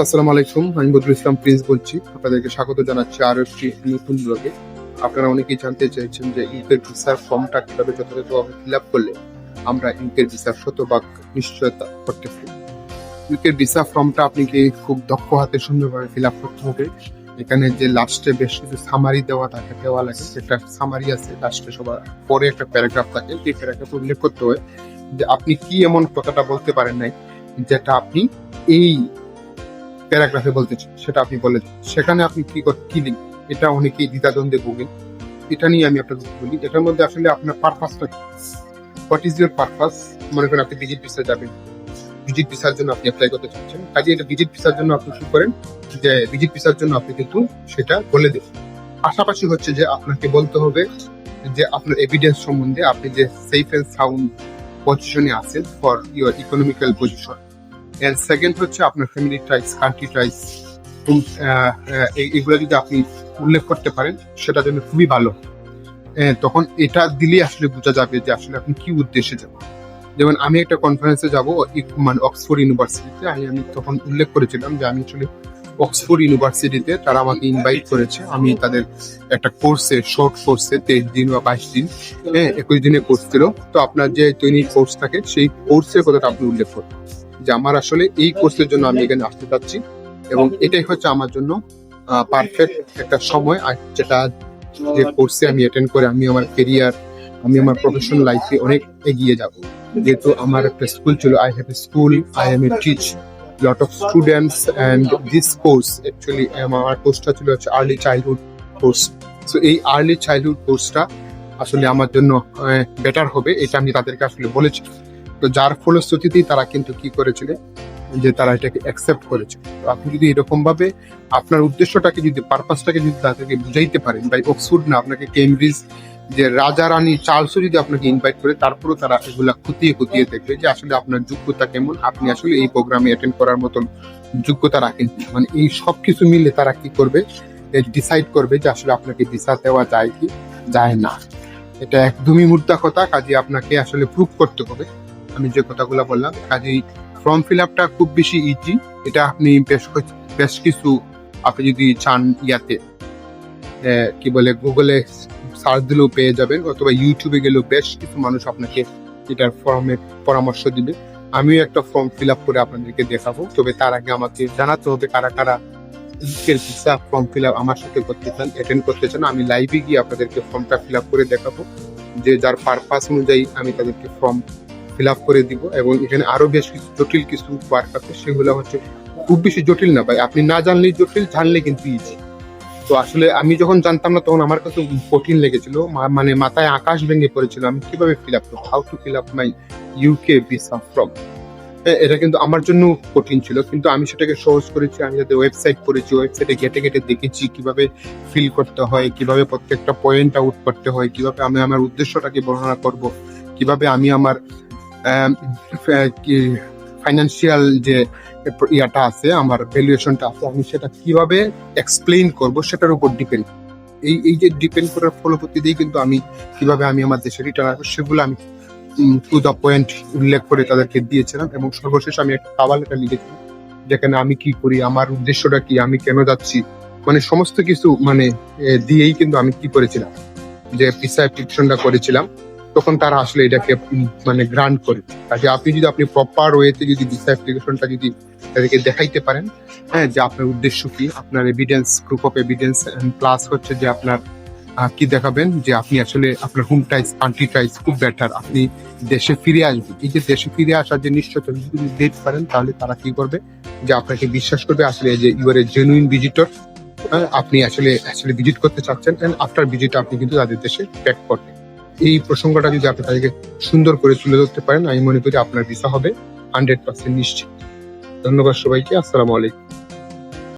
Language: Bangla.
আসসালামু আলাইকুম, আমি বদরুল ইসলাম প্রিন্স বলছি। আপনাদেরকে স্বাগত জানাচ্ছি আরও একটি নতুন ব্লগে আপনারা অনেকেই জানতে চাইছেন যে ইউকের ভিসার ফর্মটা কীভাবে যথাযথভাবে ফিল আপ করলে আমরা ইউকের ভিসার শতভাগ নিশ্চয়তা করতে পারি। ইউকের ভিসা ফর্মটা আপনাকে খুব দক্ষ হাতে সুন্দরভাবে ফিল আপ করতে হবে? এখানে যে লাস্টে বেশ কিছু সামারি দেওয়া থাকে, দেওয়া লাগে। একটা সামারি আছে লাস্টে সবার পরে একটা প্যারাগ্রাফ থাকে। সেই প্যারাগ্রাফ উল্লেখ করতে হয় যে আপনি কি এমন কথাটা বলতে পারেন নাই, যেটা আপনি এই প্যারাগ্রাফে বলতে সেটা আপনি বলে দিন। সেখানে আপনি কি কি লিখবেন? এটা অনেকেই দ্বিধাদ্বন্দ্বে ভোগেন। এটা নিয়ে আমি আপনাদের বলি। এটার মধ্যে আসলে আপনার পারপাসটা হোয়াট ইজ ইউর পারপাস মনে করেন আপনি ভিজিট ভিসা যাবেন। ভিজিট ভিসার জন্য আপনি অ্যাপ্লাই করতে চাচ্ছেন। কাজে এটা ভিজিট ভিসার জন্য আপনি শুরু করেন যে ভিজিট ভিসার জন্য আপনি কিন্তু সেটা বলে দেন। পাশাপাশি হচ্ছে যে আপনাকে বলতে হবে যে আপনার এভিডেন্স সম্বন্ধে আপনি যে সেফ এন্ড সাউন্ড পজিশনে আছেন for your economical position and second হচ্ছে আপনার ফ্যামিলি টাইস কান্ট্রি টাইস এগুলো যদি আপনি উল্লেখ করতে পারেন, সেটা জন্য খুবই ভালো। তখন এটা দিলেই আসলে বোঝা যাবে যে আসলে আপনি কি উদ্দেশ্যে যাবেন। যেমন আমি একটা কনফারেন্সে যাব মানে অক্সফোর্ড ইউনিভার্সিটিতে আমি আমি তখন উল্লেখ করেছিলাম যে আমি আসলে অক্সফোর্ড ইউনিভার্সিটিতে তারা আমাকে ইনভাইট করেছে। আমি তাদের একটা কোর্সে শর্ট কোর্সে তেইশ দিন বা বাইশ দিন হ্যাঁ একুশ দিনের কোর্স ছিল। তো আপনার যে ট্রেনিং কোর্স থাকে, সেই কোর্সের কথাটা আপনি উল্লেখ করবেন। যে আমার আসলে এই কোর্সের জন্য আমি এখানে আসতে চাচ্ছি এবং এটাই হচ্ছে আমার জন্য পারফেক্ট একটা সময়। আর যেটা যে কোর্সে আমি অ্যাটেন্ড করে আমি আমার কেরিয়ার আমি আমার প্রফেশনাল লাইফে অনেক এগিয়ে যাব। যেহেতু আমার একটা স্কুল ছিল I have a school I am a teach lot of students and this course actually আমার কোর্সটা ছিল হচ্ছে আর্লি চাইল্ডহুড কোর্স সো এই আর্লি চাইল্ডহুড কোর্সটা আসলে আমার জন্য বেটার হবে, এটা আমি তাদেরকে আসলে বলেছি। তো যার ফলশ্রুতিতেই তারা কিন্তু কি করেছিল যে তারা এটাকে অ্যাকসেপ্ট করেছে তো আপনি যদি এরকম ভাবে আপনার উদ্দেশ্যটাকে যদি পারপাসটাকে যদি তাদেরকে বুঝাইতে পারেন বা অক্সফোর্ড না, আপনাকে কেমব্রিজ যে রাজা রানী চার্লসও যদি আপনাকে ইনভাইট করে, তারপরেও তারা এগুলা খুঁটিয়ে খুঁটিয়ে দেখবে যে আসলে আপনার যোগ্যতা কেমন। আপনি আসলে এই প্রোগ্রামে অ্যাটেন্ড করার মতন যোগ্যতা রাখেন মানে এই সব কিছু মিলে তারা কি করবে? ডিসাইড করবে যে আসলে আপনাকে ভিসা দেওয়া যায় কি, যায় না। এটা একদমই মুদ্রা কথা কাজে আপনাকে আসলে প্রুভ করতে হবে। আমি যে কথাগুলো বললাম, কাজেই ফর্ম ফিল আপটা খুব বেশি ইজি এটা আপনি বেশ বেশ কিছু, আপনি যদি চান ইয়াতে কি বলে গুগলে সার্চ দিলেও পেয়ে যাবেন, অথবা ইউটিউবে গেলেও বেশ কিছু মানুষ আপনাকে এটার ফর্মের পরামর্শ দিবে। আমিও একটা ফর্ম ফিল আপ করে আপনাদেরকে দেখাবো। তবে তার আগে আমাকে জানাতে হবে কারা কারা ফর্ম ফিল আপ আমার সাথে করতে চান অ্যাটেন্ড করতে চান, আমি লাইভে গিয়ে আপনাদেরকে ফর্মটা ফিল আপ করে দেখাবো। যে যার পারপাস অনুযায়ী আমি তাদেরকে ফর্ম ফিল আপ করে দিব এবং এখানে আরও বেশ কিছু জটিল কিছু ওয়ার্ক আছে, সেগুলো হচ্ছে খুব বেশি জটিল না ভাই। আপনি না জানলেই জটিল, জানলে কিন্তু ইজি তো আসলে আমি যখন জানতাম না, তখন আমার কাছে কঠিন লেগেছিল। মানে মাথায় আকাশ ভেঙে পড়েছিল, আমি কীভাবে ফিল আপ করব? How to fill up my UK visa form এটা কিন্তু আমার জন্য কঠিন ছিল, কিন্তু আমি সেটাকে সহজ করেছি। আমি যাদের ওয়েবসাইট করেছি ওয়েবসাইটে ঘেটে ঘেটে দেখেছি কীভাবে ফিল করতে হয়, কীভাবে প্রত্যেকটা পয়েন্ট আউট করতে হয়, কীভাবে আমি আমার উদ্দেশ্যটাকে বর্ণনা করব, কীভাবে আমি আমার ফাইন্যান্সিয়াল যে ইয়াটা আছে, আমার ভ্যালুয়েশনটা আছে, আমি সেটা কীভাবে এক্সপ্লেইন করব সেটার উপর ডিপেন্ড এই এই যে ডিপেন্ড করার ফলপ্রতিতেই কিন্তু আমি কীভাবে আমি আমার দেশে রিটার্ন আসব, সেগুলো আমি টু দ্য পয়েন্ট উল্লেখ করে তাদেরকে দিয়েছিলাম এবং সর্বশেষ আমি একটা কাওয়া লেটার লিখেছি যেখানে আমি কি করি, আমার উদ্দেশ্যটা কি, আমি কেন যাচ্ছি মানে সমস্ত কিছু মানে দিয়েই কিন্তু আমি কি করেছিলাম, যে ভিসা অ্যাপ্লিকেশনটা করেছিলাম। তখন তারা আসলে এটাকে মানে গ্রান্ট করে। কাজে আপনি যদি, আপনি প্রপার ওয়েতে যদি ভিসা অ্যাপ্লিকেশনটা যদি তাদেরকে দেখাইতে পারেন হ্যাঁ যে আপনার উদ্দেশ্য কি? আপনার evidence proof of evidence plus হচ্ছে যে আপনার কি দেখাবেন? যে আপনি আসলে আপনার হোম টাইস কান্ট্রি টাইস খুব বেটার আপনি দেশে ফিরে আসবেন। এই যে দেশে ফিরে আসার যে নিশ্চয়তা, যদি দিতে পারেন, তাহলে তারা কি করবে? যে আপনাকে বিশ্বাস করবে, আসলে যে ইউর এ জেনুইন ভিজিটর আপনি আসলে আসলে ভিজিট করতে চাচ্ছেন অ্যান্ড আফটার ভিজিট আপনি কিন্তু তাদের দেশে ব্যাক করবেন। এই প্রসঙ্গটা যদি আপনি তাদেরকে সুন্দর করে তুলে ধরতে পারেন, আমি মনে করি আপনার ভিসা হবে হান্ড্রেড পার্সেন্ট নিশ্চিত। ধন্যবাদ সবাইকে, আসসালামু আলাইকুম।